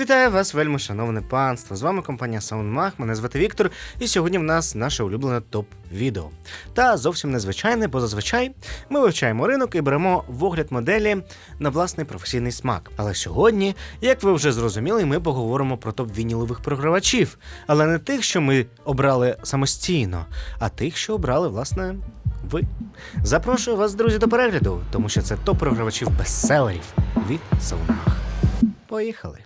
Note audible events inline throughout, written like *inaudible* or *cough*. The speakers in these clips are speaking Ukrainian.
Вітаю вас, вельми шановне панство. З вами компанія SoundMag, мене звати Віктор, і сьогодні в нас наше улюблене топ-відео. Та зовсім незвичайне, бо зазвичай ми вивчаємо ринок і беремо в огляд моделі на власний професійний смак. Але сьогодні, як ви вже зрозуміли, ми поговоримо про топ-вінілових програвачів, але не тих, що ми обрали самостійно, а тих, що обрали, власне, ви. Запрошую вас, друзі, до перегляду, тому що це топ програвачів бестселерів від SoundMag. Поїхали.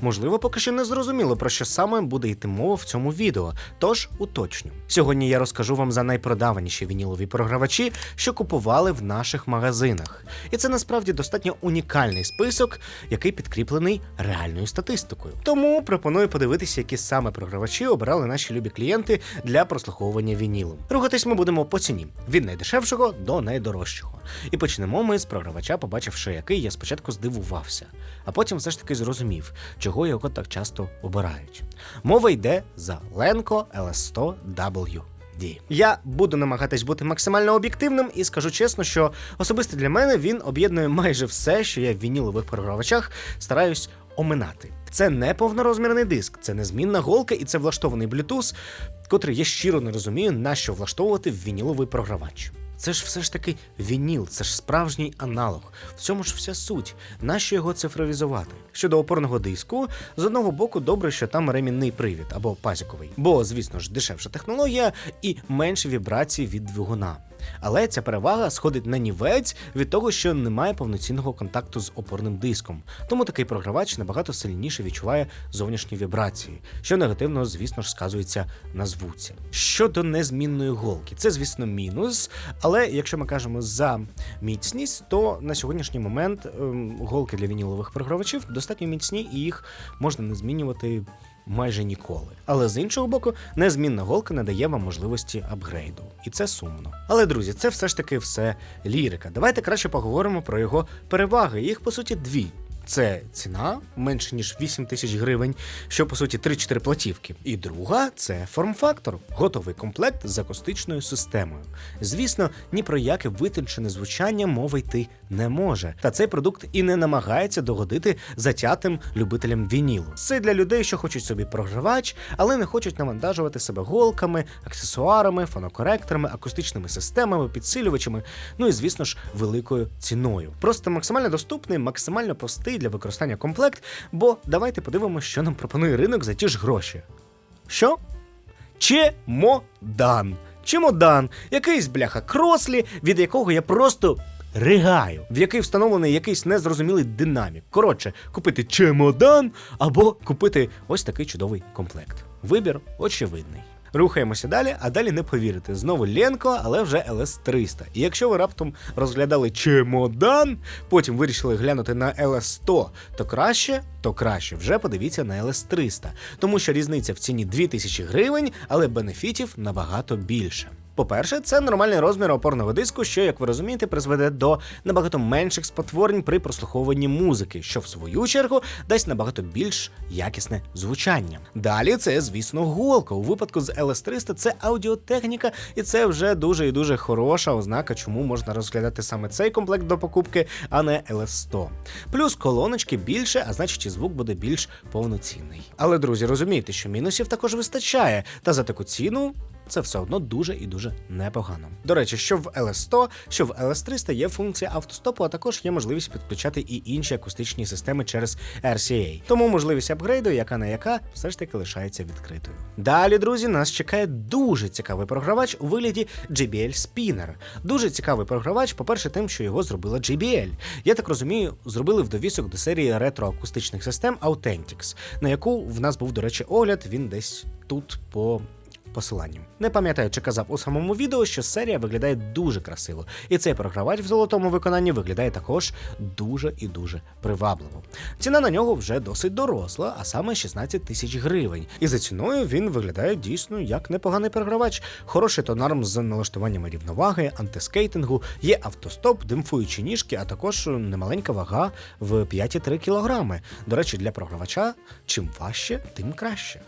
Можливо, поки що не зрозуміло, про що саме буде йти мова в цьому відео, тож уточню. Сьогодні я розкажу вам за найпродаваніші вінілові програвачі, що купували в наших магазинах. І це насправді достатньо унікальний список, який підкріплений реальною статистикою. Тому пропоную подивитися, які саме програвачі обирали наші любі клієнти для прослуховування вінілу. Рухатись ми будемо по ціні від найдешевшого до найдорожчого. І почнемо ми з програвача, побачивши, який я спочатку здивувався, а потім все ж таки зрозумів, чого його так часто обирають. Мова йде за Lenko LS100W. Я буду намагатись бути максимально об'єктивним і скажу чесно, що особисто для мене він об'єднує майже все, що я в вінілових програвачах стараюсь оминати. Це не повнорозмірний диск, це незмінна голка і це влаштований Bluetooth, котрий я щиро не розумію, на що влаштовувати в вініловий програвач. Це ж все ж таки вініл, це ж справжній аналог. В цьому ж вся суть. Нащо його цифровізувати? Щодо опорного диску, з одного боку, добре, що там ремінний привід або пазіковий, бо, звісно ж, дешевша технологія і менше вібрацій від двигуна. Але ця перевага сходить на нівець від того, що немає повноцінного контакту з опорним диском. Тому такий програвач набагато сильніше відчуває зовнішні вібрації, що негативно, звісно ж, сказується на звуці. Щодо незмінної голки, це, звісно, мінус. Але якщо ми кажемо за міцність, то на сьогоднішній момент ем, голки для вінілових програвачів достатньо міцні і їх можна не змінювати майже ніколи. Але з іншого боку, незмінна голка не дає вам можливості апгрейду, і це сумно. Але друзі, це все ж таки все лірика. Давайте краще поговоримо про його переваги. Їх по суті дві. Це ціна менше ніж 8 тисяч гривень, що по суті 3-4 платівки. І друга це форм-фактор, готовий комплект з акустичною системою. Звісно, ні про яке витончене звучання мова йти не може. Та цей продукт і не намагається догодити затятим любителям вінілу. Це для людей, що хочуть собі програвач, але не хочуть навантажувати себе голками, аксесуарами, фонокоректорами, акустичними системами, підсилювачами, ну і звісно ж, великою ціною. Просто максимально доступний, максимально простий для використання комплект. Бо давайте подивимося, що нам пропонує ринок за ті ж гроші. Що? Чемодан. Чемодан, якийсь бляха крослі, від якого я просто ригаю, в який встановлений якийсь незрозумілий динамік. Коротше, купити чемодан або купити ось такий чудовий комплект. Вибір очевидний. Рухаємося далі, а далі не повірите. Знову Ленко, але вже LS300. І якщо ви раптом розглядали чемодан, потім вирішили глянути на LS100, то краще, то краще вже подивіться на LS300, тому що різниця в ціні 2000 гривень, але бенефітів набагато більше. По-перше, це нормальний розмір опорного диску, що, як ви розумієте, призведе до набагато менших спотворень при прослуховуванні музики, що в свою чергу дасть набагато більш якісне звучання. Далі це, звісно, голка. У випадку з LS300 це аудіотехніка, і це вже дуже і дуже хороша ознака, чому можна розглядати саме цей комплект до покупки, а не LS100. Плюс колоночки більше, а значить і звук буде більш повноцінний. Але друзі, розумієте, що мінусів також вистачає, та за таку ціну це все одно дуже і дуже непогано. До речі, що в LS100, що в LS300 є функція автостопу, а також є можливість підключати і інші акустичні системи через RCA. Тому можливість апгрейду, яка на яка, все ж таки лишається відкритою. Далі, друзі, нас чекає дуже цікавий програвач у вигляді JBL Spinner. Дуже цікавий програвач, по-перше, тим, що його зробила JBL. Я так розумію, зробили в довісок до серії ретроакустичних систем Authentics, на яку в нас був, до речі, огляд. Він десь тут по посиланням. Не пам'ятаю, чи казав у самому відео, що серія виглядає дуже красиво, і цей програвач в золотому виконанні виглядає також дуже і дуже привабливо. Ціна на нього вже досить доросла, а саме 16 тисяч гривень. І за ціною він виглядає дійсно як непоганий програвач. Хороший тонарм з налаштуваннями рівноваги, антискейтингу, є автостоп, димфуючі ніжки, а також немаленька вага в 5,3 кг. До речі, для програвача чим важче, тим краще.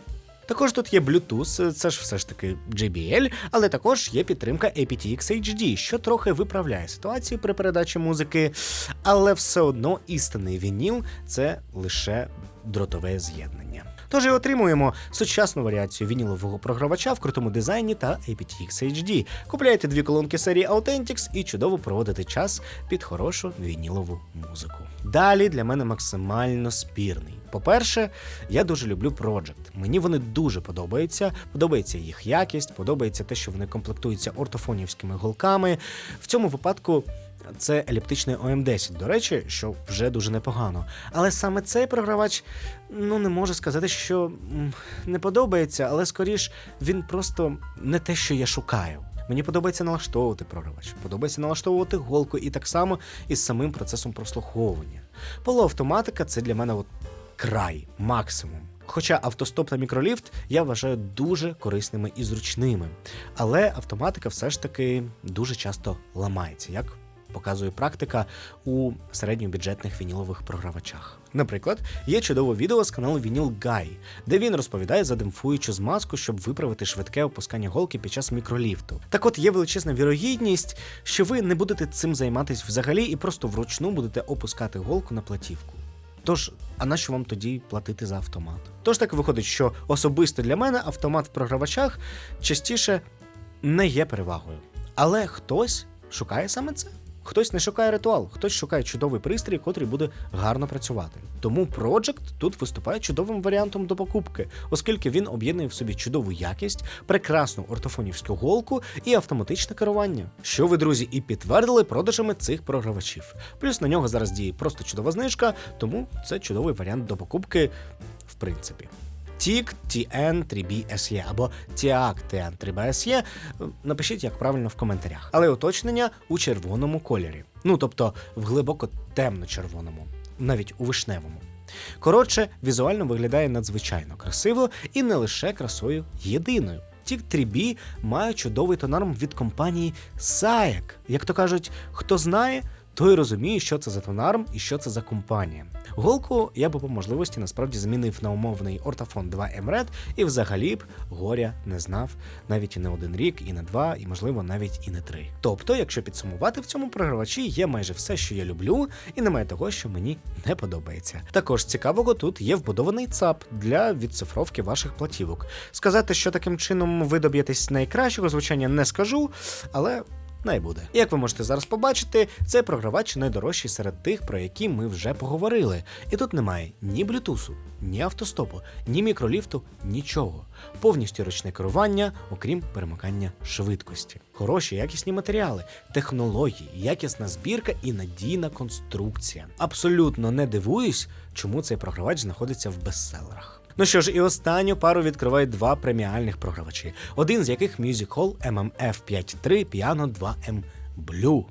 Також тут є Bluetooth, це ж все ж таки JBL, але також є підтримка aptX HD, що трохи виправляє ситуацію при передачі музики, але все одно істинний вініл це лише дротове з'єднання. Тож і отримуємо сучасну варіацію вінілового програвача в крутому дизайні та aptX HD. Купляєте дві колонки серії Authentics і чудово проводите час під хорошу вінілову музику. Далі для мене максимально спірний. По-перше, я дуже люблю Project. Мені вони дуже подобаються. Подобається їх якість, подобається те, що вони комплектуються ортофонівськими голками. В цьому випадку. Це еліптичний ОМ10, до речі, що вже дуже непогано. Але саме цей програвач, ну не можу сказати, що не подобається, але скоріш він просто не те, що я шукаю. Мені подобається налаштовувати програвач, подобається налаштовувати голку і так само із самим процесом прослуховування. Полуавтоматика це для мене от край, максимум. Хоча автостоп та мікроліфт я вважаю дуже корисними і зручними, але автоматика все ж таки дуже часто ламається, як показує практика у середньобюджетних вінілових програвачах. Наприклад, є чудове відео з каналу Вініл Гай, де він розповідає за демпфуючу змазку, щоб виправити швидке опускання голки під час мікроліфту. Так от є величезна вірогідність, що ви не будете цим займатися взагалі і просто вручну будете опускати голку на платівку. Тож, а на що вам тоді платити за автомат? Тож так виходить, що особисто для мене автомат в програвачах частіше не є перевагою. Але хтось шукає саме це. Хтось не шукає ритуал, хтось шукає чудовий пристрій, котрий буде гарно працювати. Тому Project тут виступає чудовим варіантом до покупки, оскільки він об'єднує в собі чудову якість, прекрасну ортофонівську голку і автоматичне керування. Що ви, друзі, і підтвердили продажами цих програвачів. Плюс на нього зараз діє просто чудова знижка, тому це чудовий варіант до покупки, в принципі. TIC TN3B SE або TIAC TN3B SE. Напишіть, як правильно в коментарях. Але уточнення у червоному кольорі. Ну тобто в глибоко темно-червоному, навіть у вишневому. Коротше, візуально виглядає надзвичайно красиво і не лише красою єдиною. TIC 3B має чудовий тонарм від компанії SAEC. Як то кажуть, хто знає, той розуміє, що це за тонарм і що це за компанія. Голку я би по можливості насправді змінив на умовний Ортафон 2 MRED і взагалі б горя не знав навіть і не один рік, і не два, і можливо навіть і не три. Тобто, якщо підсумувати в цьому програвачі, є майже все, що я люблю, і немає того, що мені не подобається. Також цікавого тут є вбудований ЦАП для відцифровки ваших платівок. Сказати, що таким чином ви доб'єтесь найкращого звучання, не скажу, але не буде. Як ви можете зараз побачити, цей програвач найдорожчий серед тих, про які ми вже поговорили. І тут немає ні блютусу, ні автостопу, ні мікроліфту, нічого. Повністю ручне керування, окрім перемикання швидкості. Хороші, якісні матеріали, технології, якісна збірка і надійна конструкція. Абсолютно не дивуюсь, чому цей програвач знаходиться в бестселерах. Ну що ж, і останню пару відкривають два преміальних програвачі, один з яких Music Hall MMF53 Piano 2M Blue.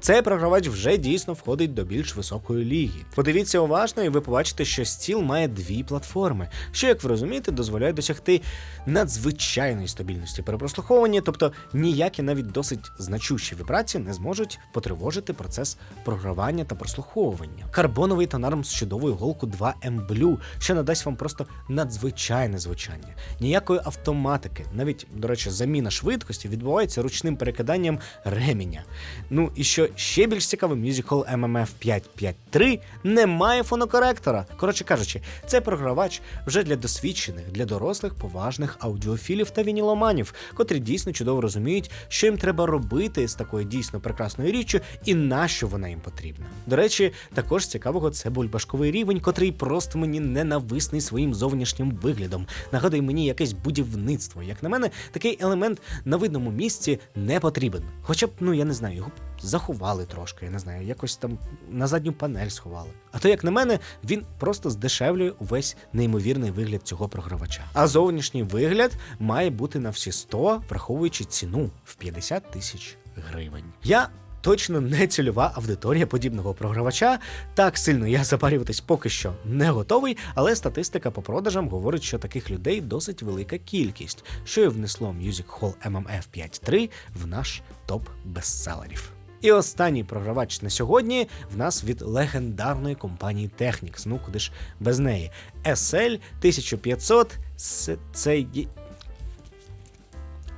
Цей програвач вже дійсно входить до більш високої ліги. Подивіться уважно, і ви побачите, що стіл має дві платформи, що, як ви розумієте, дозволяє досягти надзвичайної стабільності при прослуховуванні, тобто ніякі навіть досить значущі вібрації не зможуть потривожити процес програвання та прослуховування. Карбоновий тонарм з чудовою голку 2M Blue, що надасть вам просто надзвичайне звучання. Ніякої автоматики, навіть, до речі, заміна швидкості відбувається ручним перекиданням ременя. Ну і що ще більш цікаво, Music Hall MMF 553 не має фонокоректора. Коротше кажучи, це програвач вже для досвідчених, для дорослих, поважних аудіофілів та вініломанів, котрі дійсно чудово розуміють, що їм треба робити з такою дійсно прекрасною річчю і на що вона їм потрібна. До речі, також цікавого це бульбашковий рівень, котрий просто мені ненависний своїм зовнішнім виглядом. Нагадує мені якесь будівництво. Як на мене, такий елемент на видному місці не потрібен. Хоча б, ну я не знаю, його заховали трошки, я не знаю, якось там на задню панель сховали. А то, як на мене, він просто здешевлює увесь неймовірний вигляд цього програвача. А зовнішній вигляд має бути на всі 100, враховуючи ціну в 50 тисяч гривень. Я Точно не цільова аудиторія подібного програвача. Так сильно я запарюватись поки що не готовий, але статистика по продажам говорить, що таких людей досить велика кількість, що і внесло Music Hall MMF 5.3 в наш топ бестселерів. І останній програвач на сьогодні в нас від легендарної компанії Technics. Ну куди ж без неї? SL 1500 Це, це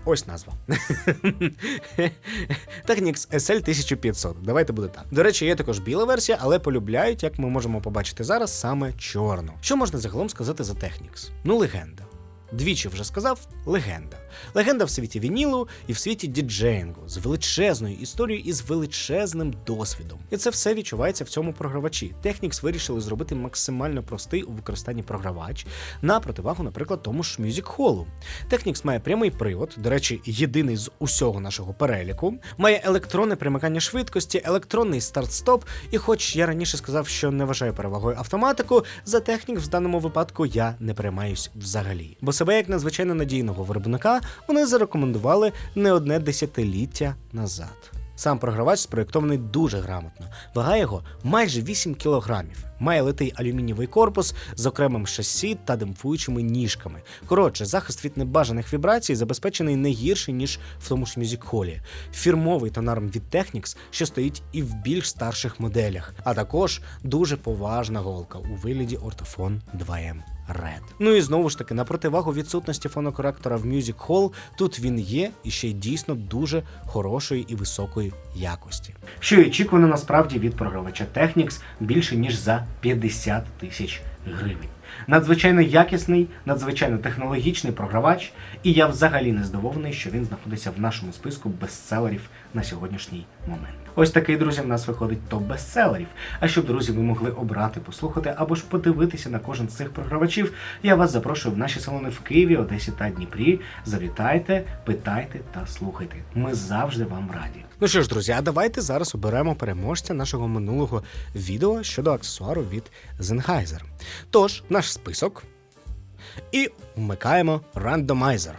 Ось назва. *laughs* Technics SL 1500. Давайте буде так. До речі, є також біла версія, але полюбляють, як ми можемо побачити зараз, саме чорну. Що можна загалом сказати за Technics? Ну, легенда. Двічі вже сказав легенда. Легенда в світі вінілу і в світі діджеїнгу з величезною історією і з величезним досвідом. І це все відчувається в цьому програвачі. Technics вирішили зробити максимально простий у використанні програвач на противагу, наприклад, тому ж Music Hall. Technics має прямий привод, до речі, єдиний з усього нашого переліку. Має електронне примикання швидкості, електронний старт-стоп. І хоч я раніше сказав, що не вважаю перевагою автоматику, за Technics в даному випадку я не переймаюсь взагалі. Бо себе як надзвичайно надійного виробника вони зарекомендували не одне десятиліття назад. Сам програвач спроєктований дуже грамотно. Вага його майже 8 кілограмів. Має литий алюмінієвий корпус з окремим шасі та демпфуючими ніжками. Коротше, захист від небажаних вібрацій забезпечений не гірше, ніж в тому ж Hall. Фірмовий тонарм від Technics, що стоїть і в більш старших моделях, а також дуже поважна голка у вигляді Ortofon 2M. Red. Ну і знову ж таки, на противагу відсутності фонокоректора в Music Hall, тут він є і ще й дійсно дуже хорошої і високої якості. Що і очікувано насправді від програвача Technics більше ніж за 50 тисяч гривень. Надзвичайно якісний, надзвичайно технологічний програвач, і я взагалі не здивований, що він знаходиться в нашому списку бестселерів на сьогоднішній момент. Ось такий, друзі, в нас виходить топ бестселерів. А щоб друзі ви могли обрати, послухати або ж подивитися на кожен з цих програвачів, я вас запрошую в наші салони в Києві, Одесі та Дніпрі. Завітайте, питайте та слухайте. Ми завжди вам раді. Ну що ж, друзі, а давайте зараз оберемо переможця нашого минулого відео щодо аксесуару від Sennheiser. Тож, наш список. І вмикаємо рандомайзер.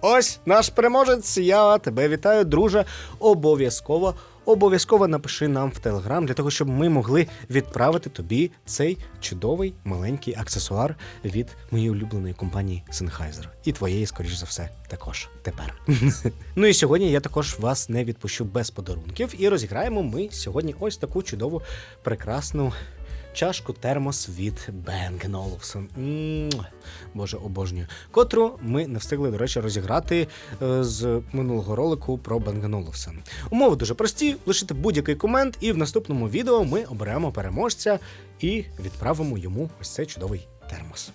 Ось наш переможець. Я тебе вітаю, друже. Обов'язково, обов'язково напиши нам в Телеграм для того, щоб ми могли відправити тобі цей чудовий маленький аксесуар від моєї улюбленої компанії Sennheiser. І твоєї, скоріш за все, також тепер. *laughs* ну і сьогодні я також вас не відпущу без подарунків. І розіграємо ми сьогодні ось таку чудову, прекрасну чашку термос від Bang Olufsen. Боже, обожнюю. Котру ми не встигли, до речі, розіграти е, з минулого ролику про Bang Olufsen. Умови дуже прості. Лишите будь-який комент, і в наступному відео ми оберемо переможця і відправимо йому ось цей чудовий термос.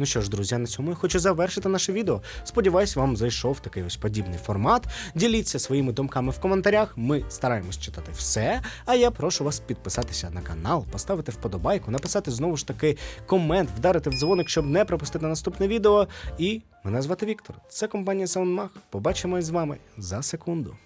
Ну що ж, друзі, на цьому я хочу завершити наше відео. Сподіваюсь, вам зайшов такий ось подібний формат. Діліться своїми думками в коментарях. Ми стараємось читати все. А я прошу вас підписатися на канал, поставити вподобайку, написати знову ж таки комент, вдарити в дзвоник, щоб не пропустити наступне відео. І мене звати Віктор. Це компанія SoundMag. Побачимось з вами за секунду.